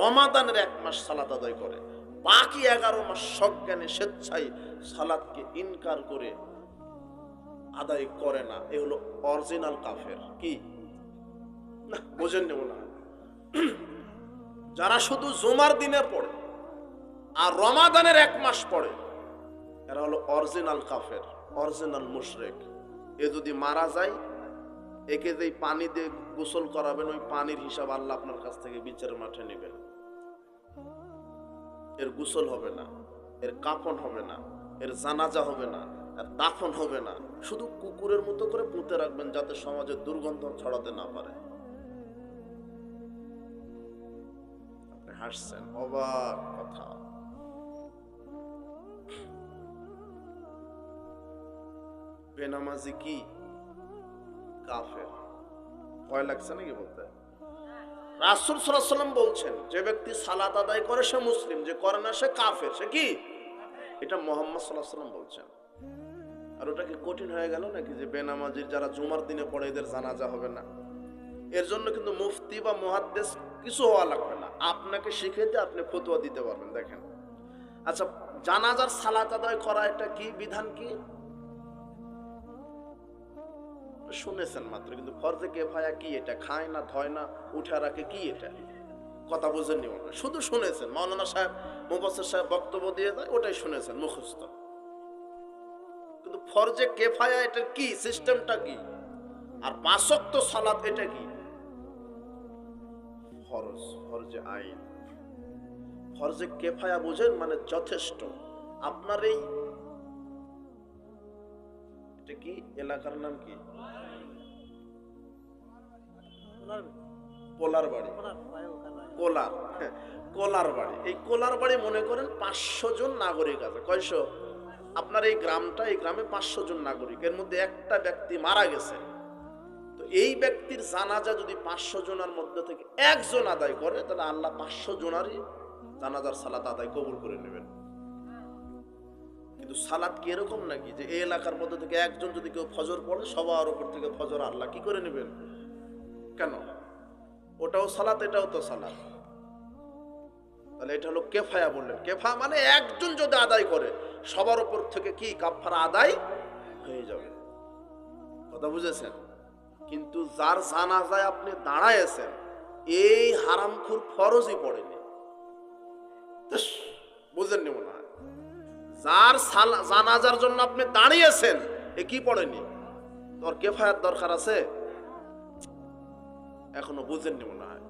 রমাদানের এক মাস সালাত আদায় করে। বাকি এগারো মাস সজ্ঞানে স্বেচ্ছায় সালাদকে ইনকার করে আদায় করে না। এ হলো অরিজিনাল কাফের। কি? না, বোঝেন নেব না যারা শুধু জুমার দিনে পড়ে আর রমাদানের এক মাস পড়ে, এরা হলো অরিজিনাল কাফের, অরিজিনাল মুশরেক। এ যদি মারা যায় একে যেই পানি দিয়ে গোসল করাবেন, ওই পানির হিসাব আল্লাহ আপনার কাছ থেকে বিচার মাঠে নেবেন। এর গোসল হবে না, এর কাফন হবে না, এর জানাজা হবে না আর দাফন হবে না। শুধু কুকুরের মতো করে পুঁতে রাখবেন যাতে সমাজে দুর্গন্ধ ছড়াতে না পারে। আপনি হাসছেন, অবাক কথা। বেনামাজি কি? কাফের। ভয় লাগছে নাকি বলতে? রাসুল সাল্লাম বলছেন, যে ব্যক্তি সালাত আদায় করে সে মুসলিম, যে করে না সে কাফের, সে কি? এটা মোহাম্মদ সাল্লাহ সাল্লাম বলছেন। আর ওটা কি কঠিন হয়ে গেল নাকি যে বেনামাজির যারা জুমার দিনে পড়ে এদের জানাজা হবে না? এর জন্য কিন্তু মুফতি বা মহাদ্দেশ কিছু হওয়া লাগবে না। আপনাকে শিখেতে আপনি ফতুয়া দিতে পারবেন, দেখেন। আচ্ছা জানাজার সালাত আদায় করা এটা কি বিধান কি? শুনেছেন মাত্র, কিন্তু ফরজে কেফায়া কি এটা? খায় না, ধয় না, উঠে রাখে কি এটা? কথা বুঝেননি হয়। শুধু শুনেছেন। মৌলানা সাহেব মুবাসের সাহেব বক্তব্য দিয়ে দেয় ওটাই শুনেছেন, মুখস্থ। কিন্তু ফরজে কেফায়া এটার কি? সিস্টেমটা কি? আর পাঁচক্ত সালাত এটা কি? ফরজ, ফরজে আইন। ফরজে কেফায়া বুঝেন মানে যথেষ্ট। আপনার এই এটা কি? এলাকার নাম কি? কোলার বাড়ি। কোলার। কোলার বাড়ি। এই কোলার বাড়ি মনে করেন পাঁচশো জন নাগরিক আছে। কয়শো? আপনার এই গ্রামটা এই গ্রামে পাঁচশো জন নাগরিক। এর মধ্যে একটা ব্যক্তি মারা গেছে। তো এই ব্যক্তির জানাজা যদি পাঁচশো জনের মধ্যে থেকে একজন আদায় করে তাহলে আল্লাহ পাঁচশো জনারই জানাজার সালাত আদায় কবুল করে নেবেন। কিন্তু সালাদ কি এরকম নাকি? যে এই এলাকার মধ্যে থেকে একজন যদি কেউ ফজর পড়ে, সবার উপর থেকে ফজর আল্লাহ কি করে নেবেন? কেন? ওটাও সালাত, এটাও তো সালাত। তাহলে এটা হলো কেফায়া বললেন। কেফা মানে একজন যদি আদায় করে, সবার উপর থেকে কি? কাফারা আদায় হয়ে যাবে। কথা বুঝেছেন? কিন্তু যার জানাজায় আপনি দাঁড়ায়েছেন এই হারামখুর ফরজই পড়েনি। বুঝেননি মনে যার জানাজার জন্য আপনি দাঁড়িয়েছেন, এ কি পড়েনি? তোর কেফায়াত দরকার আছে? এখনও বুঝেননি মনে হয়।